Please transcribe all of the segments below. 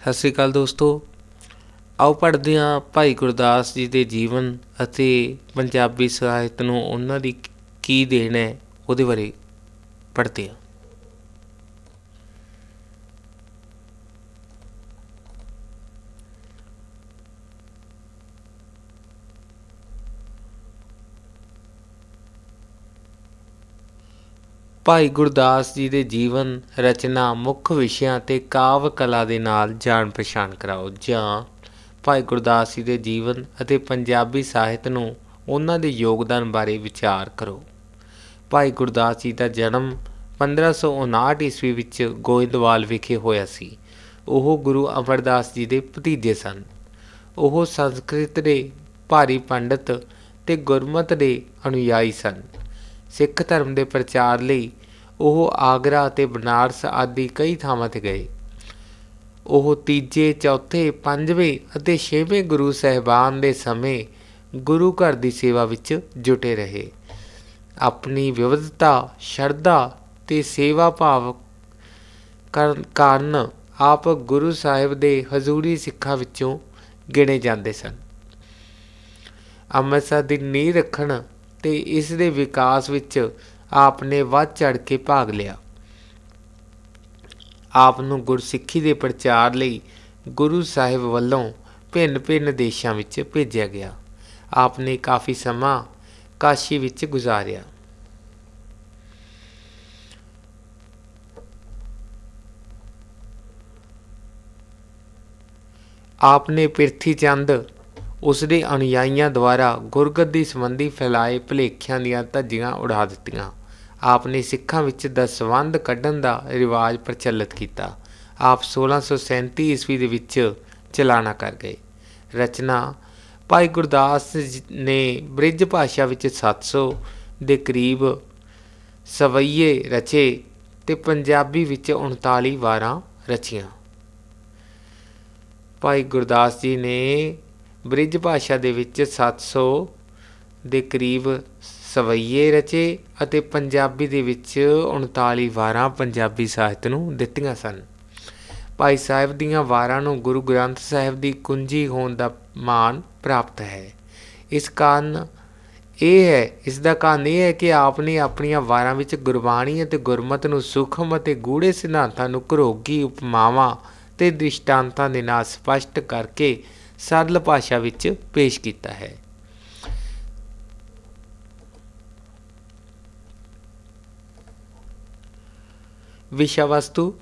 ਸਤਿ ਸ੍ਰੀ ਅਕਾਲ ਦੋਸਤੋ। ਆਓ ਪੜ੍ਹਦੇ ਹਾਂ ਭਾਈ ਗੁਰਦਾਸ ਜੀ ਦੇ ਜੀਵਨ ਅਤੇ ਪੰਜਾਬੀ ਸਾਹਿਤ ਨੂੰ ਉਹਨਾਂ ਦੀ ਕੀ ਦੇਣ ਹੈ, ਉਹਦੇ ਬਾਰੇ ਪੜ੍ਹਦੇ ਹਾਂ। ਭਾਈ ਗੁਰਦਾਸ ਜੀ ਦੇ ਜੀਵਨ ਰਚਨਾ ਮੁੱਖ ਵਿਸ਼ਿਆਂ ਤੇ ਕਾਵ ਕਲਾ ਦੇ ਨਾਲ ਜਾਣ ਪਛਾਣ ਕਰਾਓ। ਜਾਂ ਭਾਈ ਗੁਰਦਾਸ ਜੀ ਦੇ ਜੀਵਨ ਅਤੇ ਪੰਜਾਬੀ ਸਾਹਿਤ ਨੂੰ ਉਹਨਾਂ ਦੇ ਯੋਗਦਾਨ ਬਾਰੇ ਵਿਚਾਰ ਕਰੋ। ਭਾਈ ਗੁਰਦਾਸ ਜੀ ਦਾ ਜਨਮ 1559 ਈਸਵੀ ਵਿੱਚ ਗੋਇੰਦਵਾਲ ਵਿਖੇ ਹੋਇਆ ਸੀ। ਉਹ ਗੁਰੂ ਅਮਰਦਾਸ ਜੀ ਦੇ ਭਤੀਜੇ ਸਨ। ਉਹ ਸੰਸਕ੍ਰਿਤ ਦੇ ਭਾਰੀ ਪੰਡਤ ਤੇ ਗੁਰਮਤ ਦੇ ਅਨੁਯਾਈ ਸਨ। ਸਿੱਖ ਧਰਮ ਦੇ ਪ੍ਰਚਾਰ ਲਈ ਉਹ ਆਗਰਾ ਅਤੇ ਬਨਾਰਸ ਆਦਿ ਕਈ ਥਾਵਾਂ ਤੇ ਗਏ। ਉਹ ਤੀਜੇ, ਚੌਥੇ, ਪੰਜਵੇਂ ਅਤੇ ਛੇਵੇਂ ਗੁਰੂ ਸਹਿਬਾਨ ਦੇ ਸਮੇਂ ਗੁਰੂ ਘਰ ਦੀ ਸੇਵਾ ਵਿੱਚ ਜੁਟੇ ਰਹੇ। ਆਪਣੀ ਵਿਵਧਤਾ, ਸ਼ਰਧਾ ਤੇ ਸੇਵਾ ਭਾਵ ਕਾਰਨ ਆਪ ਗੁਰੂ ਸਾਹਿਬ ਦੇ ਹਜ਼ੂਰੀ ਸਿੱਖਾਂ ਵਿੱਚੋਂ ਗਿਣੇ ਜਾਂਦੇ ਸਨ। ਅੰਮ੍ਰਿਤਸਰ ਦੀ ਨੀਂਹ ਰੱਖਣ ਤੇ ਇਸ ਦੇ ਵਿਕਾਸ ਵਿੱਚ ਆਪ ਨੇ ਵੱਧ ਚੜ ਕੇ ਭਾਗ ਲਿਆ। ਆਪ ਨੂੰ ਗੁਰਸਿੱਖੀ ਦੇ ਪ੍ਰਚਾਰ ਲਈ ਗੁਰੂ ਸਾਹਿਬ ਵੱਲੋਂ ਭਿੰਨ-ਭਿੰਨ ਦੇਸ਼ਾਂ ਵਿੱਚ ਭੇਜਿਆ ਗਿਆ। ਆਪ ਨੇ ਕਾਫੀ ਸਮਾਂ ਕਾਸ਼ੀ ਵਿੱਚ ਗੁਜ਼ਾਰਿਆ। ਆਪ ਨੇ ਪਿਰਥੀ ਚੰਦ ਉਸ ਦੇ ਅਨੁਯਾਈਆਂ ਦੁਆਰਾ ਗੁਰਗੱਦੀ ਸੰਬੰਧੀ ਫੈਲਾਏ ਭਲੇਖਿਆਂ ਦੀਆਂ ਧੱਜੀਆਂ ਉਡਾ ਦਿੱਤੀਆਂ। ਆਪ ਨੇ ਸਿੱਖਾਂ ਵਿੱਚ ਦਸਵੰਧ ਕੱਢਣ ਦਾ ਰਿਵਾਜ ਪ੍ਰਚਲਿਤ ਕੀਤਾ। ਆਪ 1637 ਈਸਵੀ ਦੇ ਵਿੱਚ ਚਲਾਣਾ ਕਰ ਗਏ। ਰਚਨਾ ਭਾਈ ਗੁਰਦਾਸ ਨੇ ਬ੍ਰਿਜ ਭਾਸ਼ਾ ਵਿੱਚ 700 ਦੇ ਕਰੀਬ ਸਵਈਏ ਰਚੇ ਤੇ ਪੰਜਾਬੀ ਵਿੱਚ 39 ਵਾਰਾਂ ਰਚੀਆਂ। ਭਾਈ ਗੁਰਦਾਸ ਜੀ ਨੇ ਬ੍ਰਿਜ ਭਾਸ਼ਾ ਦੇ ਵਿੱਚ 700 ਦੇ ਕਰੀਬ ਸਵਈਏ ਰਚੇ ਅਤੇ ਪੰਜਾਬੀ ਦੇ ਵਿੱਚ 39 ਵਾਰਾਂ ਪੰਜਾਬੀ ਸਾਹਿਤ ਨੂੰ ਦਿੱਤੀਆਂ ਸਨ। ਭਾਈ ਸਾਹਿਬ ਦੀਆਂ ਵਾਰਾਂ ਨੂੰ ਗੁਰੂ ਗ੍ਰੰਥ ਸਾਹਿਬ ਦੀ ਕੁੰਜੀ ਹੋਣ ਦਾ ਮਾਣ ਪ੍ਰਾਪਤ ਹੈ। ਇਸ ਕਾਰਨ ਇਹ ਹੈ, ਇਸ ਦਾ ਕਾਰਨ ਇਹ ਹੈ ਕਿ ਆਪ ਨੇ ਆਪਣੀਆਂ ਵਾਰਾਂ ਵਿੱਚ ਗੁਰਬਾਣੀ ਅਤੇ ਗੁਰਮਤ ਨੂੰ ਸੂਖਮ ਅਤੇ ਗੂੜੇ ਸਿਧਾਂਤਾਂ ਨੂੰ ਘਰੋਗੀ ਉਪਮਾਵਾਂ ਤੇ ਦ੍ਰਿਸ਼ਟਾਂਤਾਂ ਦੇ ਨਾਲ ਸਪਸ਼ਟ ਕਰਕੇ ਸਰਲ ਭਾਸ਼ਾ ਵਿੱਚ ਪੇਸ਼ ਕੀਤਾ ਹੈ। ਵਿਸ਼ਾ ਵਸਤੂ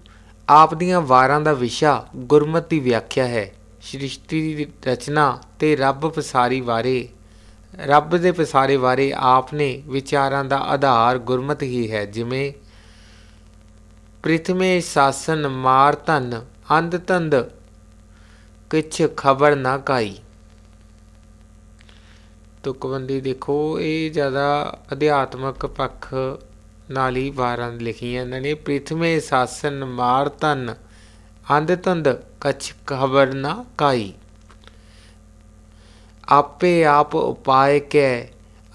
ਆਪ ਦੀਆਂ ਵਾਰਾਂ ਦਾ ਵਿਸ਼ਾ ਗੁਰਮਤਿ ਦੀ ਵਿਆਖਿਆ ਹੈ। ਸ੍ਰਿਸ਼ਟੀ ਦੀ ਰਚਨਾ ਤੇ ਰੱਬ ਪਸਾਰੀ ਬਾਰੇ ਰੱਬ ਦੇ ਪਸਾਰੇ ਬਾਰੇ ਆਪ ਨੇ ਵਿਚਾਰਾਂ ਦਾ ਆਧਾਰ ਗੁਰਮਤ ਹੀ ਹੈ, ਜਿਵੇਂ ਪ੍ਰਿਥਮੇ ਸਾਸਨ ਮਾਰ ਧਨ, ਅੰਧ ਤੰਦ ਕਿਛ ਖਬਰ ਨਾ ਕਾਈ। ਤੁਕਬੰਦੀ ਦੇਖੋ, ਇਹ ਜ਼ਿਆਦਾ ਅਧਿਆਤਮਕ ਪੱਖ ਨਾਲ ਹੀ ਵਾਰਾਂ ਲਿਖੀਆਂ ਇਹਨਾਂ ਨੇ। ਪ੍ਰਿਥਮੇ ਸਾਸਨ ਮਾਰ ਧਨ, ਅੰਧ ਤੰਦ ਕਛ ਖਬਰ ਨਾ ਕਾਈ। ਆਪੇ ਆਪ ਉਪਾਏ ਕੇ,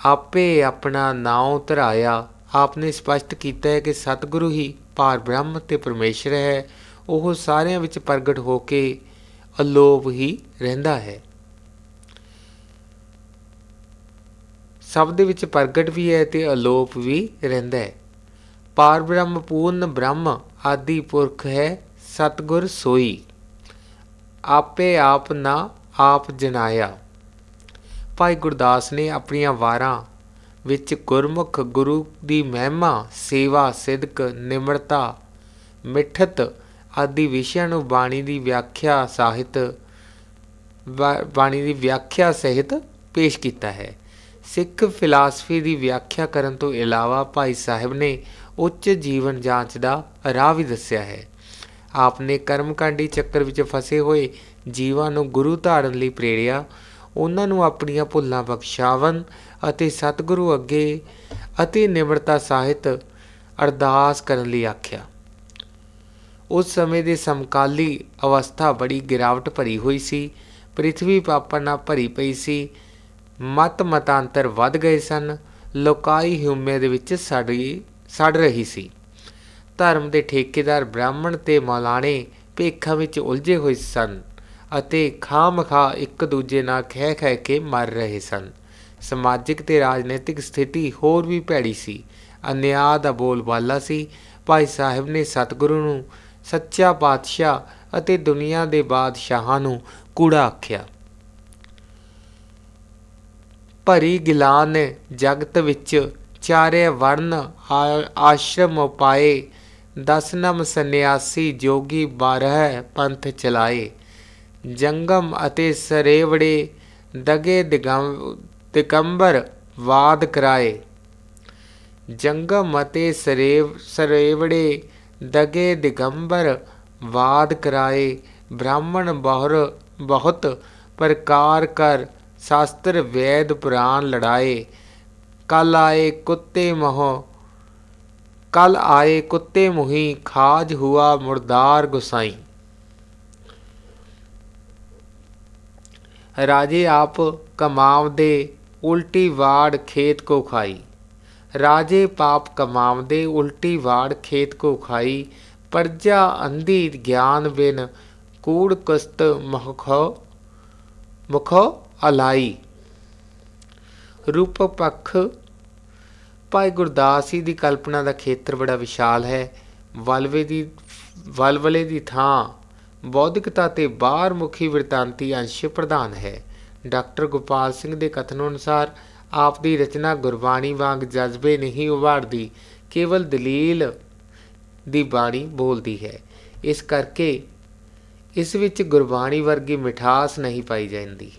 ਆਪੇ ਆਪਣਾ ਨਾਉ ਧਰਾਇਆ। ਆਪਨੇ ਸਪਸ਼ਟ ਕੀਤਾ ਹੈ ਕਿ ਸਤਿਗੁਰੂ ਹੀ ਪਾਰ ਬ੍ਰਹਮ ਤੇ ਪਰਮੇਸ਼ਰ ਹੈ। ਉਹ ਸਾਰਿਆਂ ਵਿੱਚ ਪ੍ਰਗਟ ਹੋ ਕੇ ਅਲੋਪ ਹੀ ਰਹਿੰਦਾ ਹੈ। ਸਭ ਦੇ ਵਿੱਚ ਪ੍ਰਗਟ ਵੀ ਹੈ ਤੇ ਅਲੋਪ ਵੀ ਰਹਿੰਦਾ ਹੈ। ਪਾਰ ਬ੍ਰਹਮ, ਪੂਰਨ ਬ੍ਰਹਮ ਆਦਿ ਪੁਰਖ ਹੈ, ਸਤਗੁਰ ਸੋਈ। ਆਪੇ ਆਪ ਨਾ ਆਪ ਜਨਾਇਆ। ਭਾਈ ਗੁਰਦਾਸ ਨੇ ਆਪਣੀਆਂ ਵਾਰਾਂ ਵਿੱਚ ਗੁਰਮੁਖ ਗੁਰੂ ਦੀ ਮਹਿਮਾ, ਸੇਵਾ, ਸਿਦਕ, ਨਿਮਰਤਾ, ਮਿੱਠਤ ਆਦਿ ਵਿਸ਼ਿਆਂ ਨੂੰ ਬਾਣੀ ਦੀ ਵਿਆਖਿਆ ਸਾਹਿਤ ਬਾਣੀ ਦੀ ਵਿਆਖਿਆ ਸਹਿਤ ਪੇਸ਼ ਕੀਤਾ ਹੈ। ਸਿੱਖ ਫਿਲਾਸਫੀ ਦੀ ਵਿਆਖਿਆ ਕਰਨ ਤੋਂ ਇਲਾਵਾ ਭਾਈ ਸਾਹਿਬ ਨੇ ਉੱਚ ਜੀਵਨ ਜਾਂਚ ਦਾ ਰਾਹ ਵੀ ਦੱਸਿਆ ਹੈ। ਆਪ ਨੇ ਕਰਮਕਾਂਡੀ ਚੱਕਰ ਵਿੱਚ ਫਸੇ ਹੋਏ ਜੀਵਾਂ ਨੂੰ ਗੁਰੂ ਧਾਰਨ ਲਈ ਪ੍ਰੇਰਿਆ, ਉਹਨਾਂ ਨੂੰ ਆਪਣੀਆਂ ਭੁੱਲਾਂ ਬਖਸ਼ਾਵਨ ਅਤੇ ਸਤਿਗੁਰੂ ਅੱਗੇ ਅਤੇ ਨਿਮਰਤਾ ਸਾਹਿਤ ਅਰਦਾਸ ਕਰਨ ਲਈ ਆਖਿਆ। ਉਸ ਸਮੇਂ ਦੇ ਸਮਕਾਲੀ ਅਵਸਥਾ ਬੜੀ ਗਿਰਾਵਟ ਭਰੀ ਹੋਈ ਸੀ। ਪ੍ਰithvi ਪਾਪਾਂ ਨਾਲ ਭਰੀ ਪਈ ਸੀ। ਮਤ ਮਤਾਂਤਰ ਵੱਧ ਗਏ ਸਨ। ਲੋਕਾਈ ਹਿਊਮੇ ਦੇ ਵਿੱਚ ਸੜੀ, ਸੜ ਰਹੀ ਸੀ। ਧਰਮ ਦੇ ਠੇਕੇਦਾਰ ਬ੍ਰਾਹਮਣ ਤੇ ਮੌਲਾਣੇ ਭੇਖਾਂ ਵਿੱਚ ਉਲਝੇ ਹੋਏ ਸਨ ਅਤੇ ਖਾਮਖਾ ਇੱਕ ਦੂਜੇ ਨਾਲ ਖਹਿ ਖਹਿ ਕੇ ਮਰ ਰਹੇ ਸਨ। ਸਮਾਜਿਕ ਤੇ ਰਾਜਨੀਤਿਕ ਸਥਿਤੀ ਹੋਰ ਵੀ ਭੈੜੀ ਸੀ। ਅਨਿਆਂ ਦਾ ਬੋਲਬਾਲਾ ਸੀ। ਭਾਈ ਸਾਹਿਬ ਨੇ ਸਤਿਗੁਰੂ ਨੂੰ ਸੱਚਾ ਪਾਤਸ਼ਾਹ ਅਤੇ ਦੁਨੀਆ ਦੇ ਬਾਦਸ਼ਾਹਾਂ ਨੂੰ ਕੂੜਾ ਆਖਿਆ। ਭਰੀ ਗਿਲਾਨ ਜਗਤ ਵਿੱਚ ਚਾਰੇ ਵਰਨ ਆਸ਼ਰਮ ਪਾਏ, ਦਸਨਮ ਸੰਨਿਆਸੀ ਜੋਗੀ ਬਾਰਹ ਪੰਥ ਚਲਾਏ। ਜੰਗਮ ਅਤੇ ਸਰੇਵੜੇ ਦਗੇ ਦਿਗੰਬਰ ਵਾਦ ਕਰਾਏ। ਜੰਗਮ ਅਤੇ ਸਰੇਵ ਸਰੇਵੜੇ ਦਗੇ ਦਿਗੰਬਰ ਵਾਦ ਕਰਾਏ, ਬ੍ਰਾਹਮਣ ਬਹੁਰ ਬਹੁਤ ਪ੍ਰਕਾਰ ਕਰ, ਸ਼ਾਸਤਰ ਵੇਦ ਪੁਰਾਣ ਲੜਾਏ। ਕਲ ਆਏ ਕੁੱਤੇ ਮੋਹ, ਕਲ ਆਏ ਕੁੱਤੇ ਮੁਹੀ, ਖਾਜ ਹੁਆ ਮੁਰਦਾਰ ਗੁਸਾਈ। ਰਾਜੇ ਆਪ ਕਮਾਵ ਦੇ ਉਲਟੀ ਵਾੜ ਖੇਤ ਕੋ ਖਾਈ। ਰਾਜੇ ਪਾਪ ਕਮਾਵਦੇ ਉਲਟੀ ਵਾੜ ਖੇਤ ਕੋ ਖਾਈ, ਪਰਜਾ ਅੰਧੀ ਗਿਆਨ ਬਿਨ ਕੂੜ ਕਸਤ ਮਖੋ ਮੁਖੋ ਅਲਾਈ। ਰੂਪ ਪੱਖ, ਭਾਈ ਗੁਰਦਾਸ ਜੀ ਦੀ ਕਲਪਨਾ ਦਾ ਖੇਤਰ ਬੜਾ ਵਿਸ਼ਾਲ ਹੈ। ਵਲਵੇ ਦੀ, ਵਲਵਲੇ ਦੀ ਥਾਂ, ਬੌਧਿਕਤਾ ਤੇ ਬਾਹਰ ਮੁਖੀ ਵਰਤਾਂਤੀ ਅੰਸ਼ ਪ੍ਰਧਾਨ ਹੈ। ਡਾਕਟਰ ਗੋਪਾਲ ਸਿੰਘ ਦੇ ਕਥਨ ਅਨੁਸਾਰ ਆਪ ਦੀ ਰਚਨਾ ਗੁਰਬਾਣੀ ਵਾਂਗ ਜਜ਼ਬੇ ਨਹੀਂ ਉਭਾਰਦੀ ਕੇਵਲ ਦਲੀਲ ਦੀ ਬਾਣੀ ਬੋਲਦੀ ਹੈ। ਇਸ ਕਰਕੇ ਇਸ ਵਿੱਚ ਗੁਰਬਾਣੀ ਵਰਗੀ ਮਿਠਾਸ ਨਹੀਂ ਪਾਈ ਜਾਂਦੀ।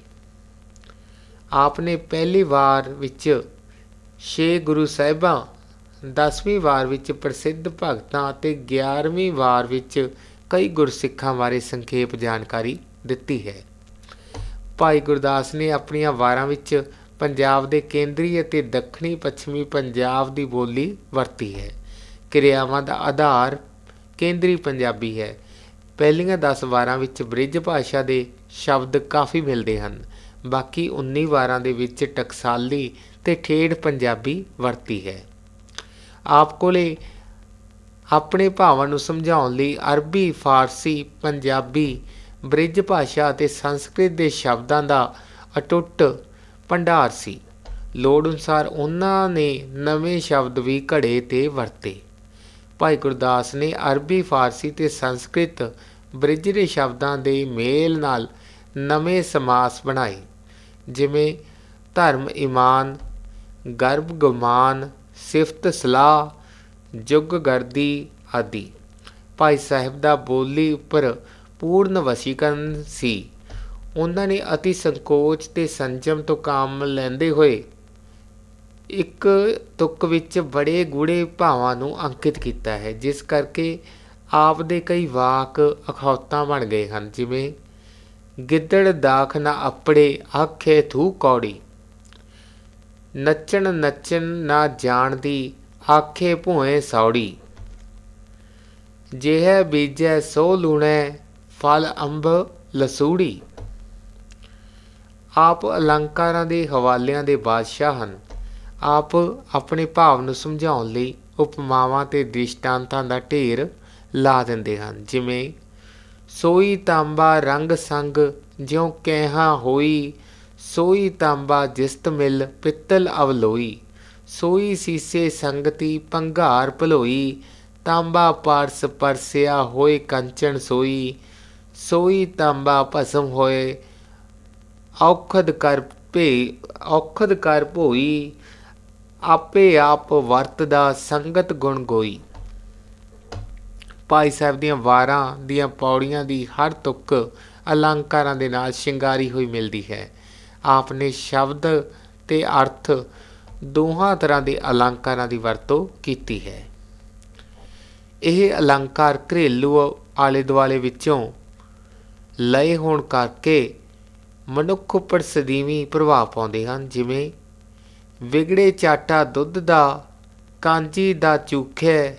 ਆਪ ਨੇ ਪਹਿਲੀ ਵਾਰ ਵਿੱਚ ਛੇ ਗੁਰੂ ਸਾਹਿਬਾਂ 10ਵੀਂ ਵਾਰ ਵਿੱਚ ਪ੍ਰਸਿੱਧ ਭਗਤਾਂ ਅਤੇ 11ਵੀਂ ਵਾਰ ਵਿੱਚ ਕਈ ਗੁਰਸਿੱਖਾਂ ਬਾਰੇ ਸੰਖੇਪ ਜਾਣਕਾਰੀ ਦਿੱਤੀ ਹੈ। ਭਾਈ ਗੁਰਦਾਸ ਨੇ ਆਪਣੀਆਂ ਵਾਰਾਂ ਵਿੱਚ ਪੰਜਾਬ ਦੇ ਕੇਂਦਰੀ ਅਤੇ ਦੱਖਣੀ ਪੱਛਮੀ ਪੰਜਾਬ ਦੀ ਬੋਲੀ ਵਰਤੀ ਹੈ। ਕਿਰਿਆਵਾਂ ਦਾ ਆਧਾਰ ਕੇਂਦਰੀ ਪੰਜਾਬੀ ਹੈ। ਪਹਿਲੀਆਂ 10 ਵਾਰਾਂ ਵਿੱਚ ਬ੍ਰਿਜ ਭਾਸ਼ਾ ਦੇ ਸ਼ਬਦ ਕਾਫੀ ਮਿਲਦੇ ਹਨ। ਬਾਕੀ 19 ਵਾਰਾਂ ਦੇ ਵਿੱਚ ਟਕਸਾਲੀ ਤੇ ਠੇੜ ਪੰਜਾਬੀ ਵਰਤੀ ਹੈ। ਆਪ ਕੋਲੇ ਆਪਣੇ ਭਾਵਾਂ ਨੂੰ ਸਮਝਾਉਣ ਲਈ ਅਰਬੀ, ਫਾਰਸੀ, ਪੰਜਾਬੀ, ਬ੍ਰਿਜ ਭਾਸ਼ਾ ਅਤੇ ਸੰਸਕ੍ਰਿਤ ਦੇ ਸ਼ਬਦਾਂ ਦਾ ਅਟੁੱਟ ਭੰਡਾਰ ਸੀ। ਲੋੜ ਅਨੁਸਾਰ ਉਹਨਾਂ ਨੇ ਨਵੇਂ ਸ਼ਬਦ ਵੀ ਘੜੇ ਤੇ ਵਰਤੇ। ਭਾਈ ਗੁਰਦਾਸ ਨੇ ਅਰਬੀ, ਫਾਰਸੀ ਤੇ ਸੰਸਕ੍ਰਿਤ ਬ੍ਰਿਜਰੇ ਸ਼ਬਦਾਂ ਦੇ ਮੇਲ ਨਾਲ ਨਵੇਂ ਸਮਾਸ ਬਣਾਏ। ਜਿਵੇਂ ਧਰਮ ਇਮਾਨ, ਗਰਭ ਗੁਮਾਨ ਸਿਫਤ ਸਲਾਹ, ਜੁਗ ਗਰਦੀ ਆਦਿ। ਭਾਈ ਸਾਹਿਬ ਦਾ ਬੋਲੀ ਉੱਪਰ ਪੂਰਨ ਵਸ਼ੀਕਰਨ ਸੀ। ਉਹਨਾਂ ਨੇ ਅਤੀ ਸੰਕੋਚ ਤੇ ਸੰਜਮ ਤੋਂ ਕੰਮ ਲੈਂਦੇ ਹੋਏ ਇੱਕ ਤੁਕ ਵਿੱਚ ਬੜੇ ਗੂੜੇ ਭਾਵਾਂ ਨੂੰ ਅੰਕਿਤ ਕੀਤਾ ਹੈ, ਜਿਸ ਕਰਕੇ ਆਪ ਦੇ ਕਈ ਵਾਕ ਅਖੌਤਾਂ ਬਣ ਗਏ ਹਨ, ਜਿਵੇਂ, ਗਿੱਦੜ ਦਾਖ ਨਾ ਅਪੜੇ, ਆਖੇ ਥੂ ਕੌੜੀ। ਨੱਚਣ ਨੱਚਣ ਨਾ ਜਾਣਦੀ, ਆਖੇ ਭੂਏ ਸੌੜੀ। ਜਿਹੈ ਬੀਜੈ ਸੋ ਲੂਣੈ, ਫਲ ਅੰਬ ਲਸੂੜੀ। ਆਪ ਅਲੰਕਾਰਾਂ ਦੇ ਹਵਾਲਿਆਂ ਦੇ ਬਾਦਸ਼ਾਹ ਹਨ। ਆਪ ਆਪਣੇ ਭਾਵ ਨੂੰ ਸਮਝਾਉਣ ਲਈ ਉਪਮਾਵਾਂ ਤੇ ਦ੍ਰਿਸ਼ਟਾਂਤਾਂ ਦਾ ਢੇਰ ਲਾ ਦਿੰਦੇ ਹਨ। ਜਿਵੇਂ, ਸੋਈ ਤਾਂਬਾ ਰੰਗ ਸੰਗ ਜਿਉ ਕਹਿਹਾ ਹੋਈ, ਸੋਈ ਤਾਂਬਾ ਜਿਸਤ ਮਿਲ ਪਿੱਤਲ ਅਵਲੋਈ, ਸੋਈ ਸੀਸੇ ਸੰਗਤੀ ਪੰਘਾਰ ਭਲੋਈ, ਤਾਂਬਾ ਪਾਰਸ ਪਰਸਿਆ ਹੋਏ ਕੰਚਨ ਸੋਈ ਸੋਈ ਤਾਂਬਾ ਭਸਮ ਹੋਏ ਔਖਦ ਕਰ ਭੇ, ਔਖਦ ਕਰ ਭੋਈ, ਆਪੇ ਆਪ ਵਰਤਦਾ ਸੰਗਤ ਗੁਣ ਗੋਈ। ਭਾਈ ਸਾਹਿਬ ਦੀਆਂ ਵਾਰਾਂ ਦੀਆਂ ਪੌੜੀਆਂ ਦੀ ਹਰ ਤੁਕ ਅਲੰਕਾਰਾਂ ਦੇ ਨਾਲ ਸ਼ਿੰਗਾਰੀ ਹੋਈ ਮਿਲਦੀ ਹੈ। ਆਪ ਨੇ ਸ਼ਬਦ ਤੇ ਅਰਥ ਦੋਹਾਂ ਤਰ੍ਹਾਂ ਦੇ ਅਲੰਕਾਰਾਂ ਦੀ ਵਰਤੋਂ ਕੀਤੀ ਹੈ। ਇਹ ਅਲੰਕਾਰ ਘਰੇਲੂ ਆਲੇ ਦੁਆਲੇ ਵਿੱਚੋਂ ਲਏ ਹੋਣ ਕਰਕੇ ਮਨੁੱਖ ਉੱਪਰ ਸਦੀਵੀ ਪ੍ਰਭਾਵ ਪਾਉਂਦੇ ਹਨ, ਜਿਵੇਂ ਵਿਗੜੇ ਚਾਟਾ ਦੁੱਧ ਦਾ, ਕਾਂਜੀ ਦਾ ਚੂਖੇ,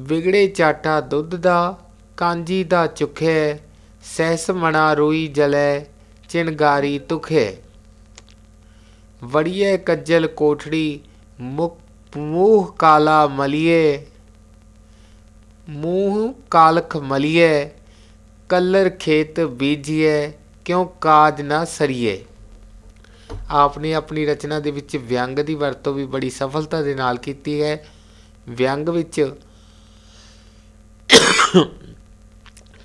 ਵਿਗੜੇ ਚਾਟਾ ਦੁੱਧ ਦਾ, ਕਾਂਜੀ ਦਾ ਚੁਖੇ, ਸਹਿਸ ਮਣਾ ਰੋਈ ਜਲੇ ਚਿੰਗਾਰੀ ਤੁਖੇ ਵੜੀਏ ਕੱਜਲ ਕੋਠੜੀ, ਮੁਖ ਮੂਹ ਕਾਲਾ ਮਲੀਏ, ਮੂੰਹ ਕਾਲਖ ਮਲੀਏ ਕਲਰ ਖੇਤ ਬੀਜੀਏ, ਕਿਉਂ ਕਾਜ ਨਾ ਸਰੀਏ? ਆਪ ਨੇ ਆਪਣੀ ਰਚਨਾ ਦੇ ਵਿੱਚ ਵਿਅੰਗ ਦੀ ਵਰਤੋਂ ਵੀ ਬੜੀ ਸਫਲਤਾ ਦੇ ਨਾਲ ਕੀਤੀ ਹੈ। ਵਿਅੰਗ ਵਿੱਚ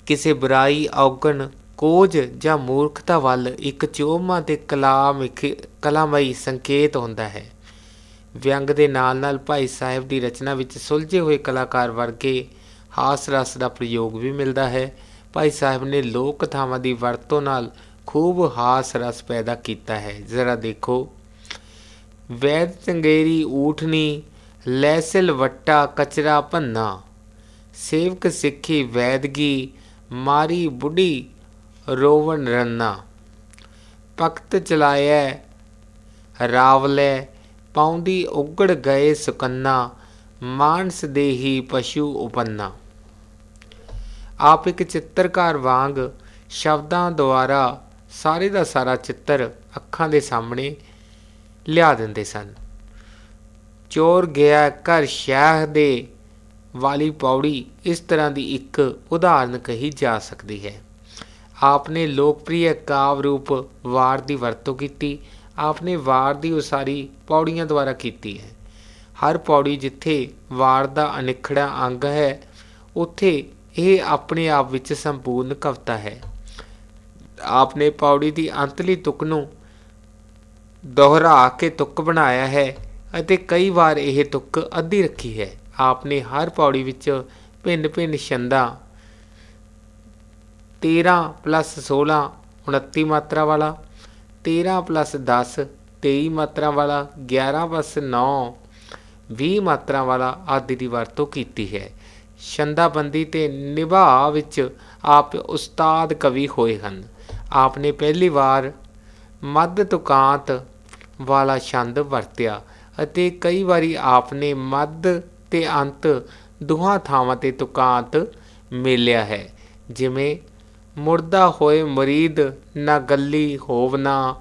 ਕਿਸੇ ਬੁਰਾਈ, ਔਗਣ ਕੋਝ ਜਾਂ ਮੂਰਖਤਾ ਵੱਲ ਇੱਕ ਚੋਮਾ ਤੇ ਕਲਾਮਿਕ ਕਲਾਮਈ ਸੰਕੇਤ ਹੁੰਦਾ ਹੈ। ਵਿਅੰਗ ਦੇ ਨਾਲ ਨਾਲ ਭਾਈ ਸਾਹਿਬ ਦੀ ਰਚਨਾ ਵਿੱਚ ਸੁਲਝੇ ਹੋਏ ਕਲਾਕਾਰ ਵਰਗੇ ਹਾਸ ਰਸ ਦਾ ਪ੍ਰਯੋਗ ਵੀ ਮਿਲਦਾ ਹੈ। ਭਾਈ ਸਾਹਿਬ ਨੇ ਲੋਕ ਕਥਾਵਾਂ ਦੀ ਵਰਤੋਂ ਨਾਲ ਖੂਬ ਹਾਸ ਰਸ ਪੈਦਾ ਕੀਤਾ ਹੈ। ਜ਼ਰਾ ਦੇਖੋ। ਵੈਦ ਚੰਗੇਰੀ, ਊਠਨੀ, ਲੈਸਲ ਵੱਟਾ, ਕਚਰਾ ਭੰਨਾ। ਸੇਵਕ ਸਿੱਖੀ, ਵੈਦਗੀ, ਮਾਰੀ ਬੁੱਢੀ, ਰੋਵਣ ਰੰਨਾ। ਪਖਤ ਚਲਾਇਆ, ਰਾਵਲੇ ਪਾਉਂਦੀ ਉਗੜ ਗਏ ਸੁਕੰਨਾ। ਮਾਨਸ ਦੇਹੀ ਪਸ਼ੂ ਉਪੰਨਾ। ਆਪ ਇੱਕ ਚਿੱਤਰਕਾਰ ਵਾਂਗ ਸ਼ਬਦਾਂ ਦੁਆਰਾ ਸਾਰੇ ਦਾ ਸਾਰਾ ਚਿੱਤਰ ਅੱਖਾਂ ਦੇ ਸਾਹਮਣੇ ਲਿਆ ਦਿੰਦੇ ਸਨ। ਚੋਰ ਗਿਆ ਘਰ ਸ਼ਹਿਰ ਦੇ ਵਾਲੀ ਪੌੜੀ ਇਸ ਤਰ੍ਹਾਂ ਦੀ ਇੱਕ ਉਦਾਹਰਨ ਕਹੀ ਜਾ ਸਕਦੀ ਹੈ। ਆਪ ਨੇ ਲੋਕਪ੍ਰਿਯ ਕਾਵ ਰੂਪ ਵਾਰ ਦੀ ਵਰਤੋਂ ਕੀਤੀ ਆਪ ਨੇ ਵਾਰ ਦੀ ਉਸਾਰੀ ਪੌੜੀਆਂ ਦੁਆਰਾ ਕੀਤੀ ਹੈ। ਹਰ ਪੌੜੀ ਜਿੱਥੇ ਵਾਰ ਦਾ ਅਨਿਖੜਾ ਅੰਗ ਹੈ, ਉੱਥੇ ਇਹ ਆਪਣੇ ਆਪ ਵਿੱਚ ਸੰਪੂਰਨ ਕਵਿਤਾ ਹੈ। ਆਪ ਨੇ ਪੌੜੀ ਦੀ ਅੰਤਲੀ ਤੁਕ ਨੂੰ ਦੁਹਰਾ ਕੇ ਤੁਕ ਬਣਾਇਆ ਹੈ ਅਤੇ ਕਈ ਵਾਰ ਇਹ ਤੁਕ ਅੱਧੀ ਰੱਖੀ ਹੈ। ਆਪ ਨੇ ਹਰ ਪੌੜੀ ਵਿੱਚ ਭਿੰਨ ਭਿੰਨ ਛੰਦਾਂ 13 16 29 ਮਾਤਰਾ ਵਾਲਾ 13 10 23 ਮਾਤਰਾ ਵਾਲਾ 11 9 20 ਮਾਤਰਾ ਵਾਲਾ ਆਦਿ ਦੀ ਵਰਤੋਂ ਕੀਤੀ ਹੈ। ਛੰਦਾਬੰਦੀ ਤੇ ਨਿਭਾ ਵਿੱਚ ਆਪ ਉਸਤਾਦ ਕਵੀ ਹੋਏ ਹਨ। ਆਪ ਨੇ ਪਹਿਲੀ ਵਾਰ ਮੱਧ ਤੁਕਾਂਤ ਵਾਲਾ ਛੰਦ ਵਰਤਿਆ ਅਤੇ ਕਈ ਵਾਰੀ ਆਪ ਨੇ ਮੱਧ ਤੇ ਅੰਤ ਦੋਹਾਂ ਥਾਵਾਂ ਤੇ ਤੁਕਾਂਤ ਮੇਲਿਆ ਹੈ। ਜਿਵੇਂ ਮੁਰਦਾ ਹੋਏ ਮਰੀਦ ਨਾ ਗੱਲੀ ਹੋਵਨਾ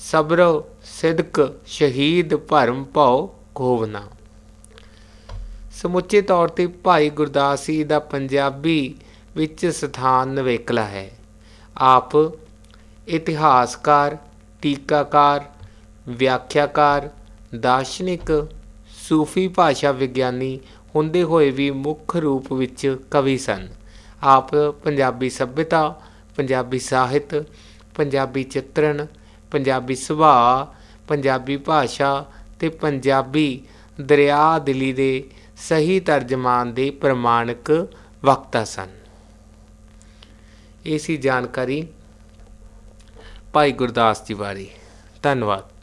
ਸਬਰ ਸਿਦਕ ਸ਼ਹੀਦ ਭਰਮ ਭਉ ਖੋਵਨਾ ਸਮੁੱਚੇ ਤੌਰ ਤੇ ਭਾਈ ਗੁਰਦਾਸ ਜੀ ਦਾ ਪੰਜਾਬੀ ਵਿੱਚ ਸਥਾਨ ਨਵੇਕਲਾ ਹੈ। ਆਪ ਇਤਿਹਾਸਕਾਰ, ਟੀਕਾਕਾਰ, ਵਿਆਖਿਆਕਾਰ, ਦਾਰਸ਼ਨਿਕ, ਸੂਫੀ ਭਾਸ਼ਾ ਵਿਗਿਆਨੀ ਹੁੰਦੇ ਹੋਏ ਵੀ ਮੁੱਖ ਰੂਪ ਵਿੱਚ ਕਵੀ ਸਨ। ਆਪ ਪੰਜਾਬੀ ਸੱਭਿਅਤਾ, ਪੰਜਾਬੀ ਸਾਹਿਤ, ਪੰਜਾਬੀ ਚਿੱਤਰਣ, ਪੰਜਾਬੀ ਸੁਭਾਅ, ਪੰਜਾਬੀ ਭਾਸ਼ਾ ਤੇ ਪੰਜਾਬੀ ਦਰਿਆ ਦਿੱਲੀ ਦੇ ਸਹੀ ਤਰਜਮਾਨ ਦੇ ਪ੍ਰਮਾਣਿਕ ਵਕਤਾ ਸਨ। ਇਹ ਸੀ ਜਾਣਕਾਰੀ ਭਾਈ ਗੁਰਦਾਸ ਜੀ ਬਾਰੇ। ਧੰਨਵਾਦ।